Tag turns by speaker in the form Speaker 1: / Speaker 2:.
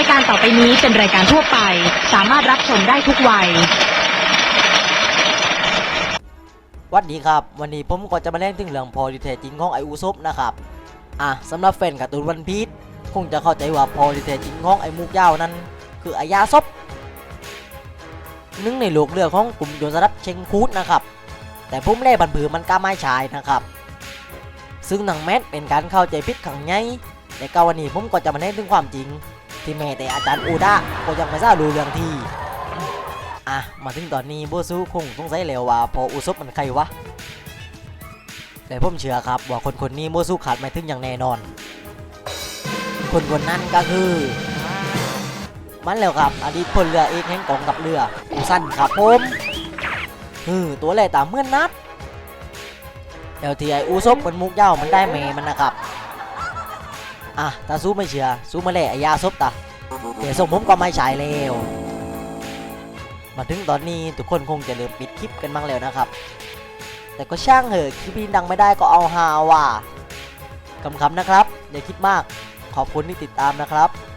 Speaker 1: รายการต่อไปนี้เป็นรายการทั่วไป สามารถรับชมได้ทุกวัย
Speaker 2: วัดดีครับ วันนี้ผมก็จะมาเล่นถึงเรื่องพอที่แท้จริงของไออูซบนะครับอะสำหรับแฟนการ์ตูนวันพีชคงจะเข้าใจว่าพอที่แท้จริงของไอมูกยาวนั้น คือไอยาซบหนึ่งในลูกเรือของกลุ่มโจรสลัดเชงคูดนะครับแต่ผมเล่บันผือมันก็ไม่ชายนะครับ ซึ่งหนังแมทเป็นการเข้าใจผิดขังไงแต่ก็วันนี้ผมก็จะมาเล่นถึงความจริง ที่แม่แต่อาจารย์อูดะก็ยังไม่ทราบรู้เรื่องที่อะมาถึงตอนนี้โบซูคงสงสัยแล้วว่าพออุซบมันใครวะแต่ผมเชื่อครับว่าคนคนนี้โบซูขาดไม่ถึงอย่างแน่นอน คนคนนั้นก็คือ มันแล้วครับอดีตพลเรือเอกแห่งกองกับเรืออุซันครับผมอือตัวแรกตามเมื่อนนัดเดี๋ยวที่ไออูซบมันมุกเย้ามันได้แม่มันนะครับ อะตาซูไม่เชื่อซูมาเล่ไอยาซบตาเดี๋ยวส่งผมก็ไม่ฉายแล้วมาถึงตอนนี้ทุกคนคงจะเริ่มปิดคลิปกันบ้างแล้วนะครับ แต่ก็ช่างเหอะคลิปนี้ดังไม่ได้ก็เอาฮาว่าคำๆนะครับ อย่าคิดมากขอบคุณที่ติดตามนะครับ